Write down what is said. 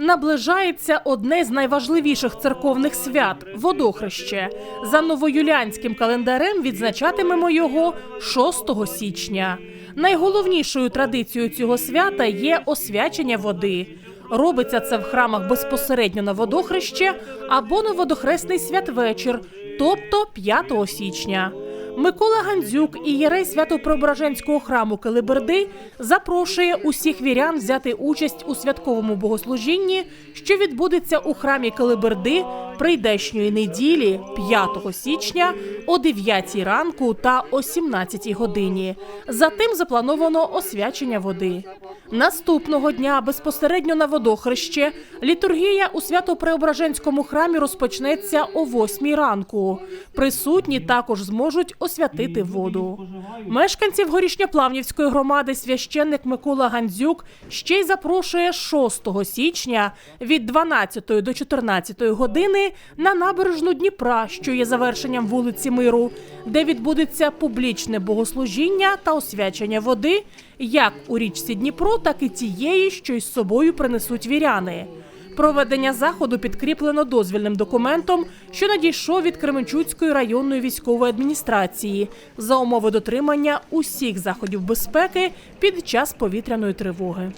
Наближається одне з найважливіших церковних свят водохреще. За новоюліанським календарем відзначатимемо його 6 січня. Найголовнішою традицією цього свята є освячення води. Робиться це в храмах безпосередньо на водохреще або на водохресний святвечір, тобто 5 січня. Микола Гандзюк і єрей Свято-Преображенського храму Килиберди запрошує усіх вірян взяти участь у святковому богослужінні, що відбудеться у храмі Килиберди прийдешньої неділі 5 січня о 9 ранку та о 17 годині. Затим заплановано освячення води. Наступного дня безпосередньо на водохреще літургія у Свято-Преображенському храмі розпочнеться о 8 ранку. Присутні також зможуть освятити воду. Мешканців горішньоплавнівської громади священник Микола Гандзюк ще й запрошує 6 січня від 12 до 14 години на набережну Дніпра, що є завершенням вулиці Миру, де відбудеться публічне богослужіння та освячення води, як у річці Дніпро, так і тієї, що із собою принесуть віряни. Проведення заходу підкріплено дозвільним документом, що надійшов від Кременчуцької районної військової адміністрації за умови дотримання усіх заходів безпеки під час повітряної тривоги.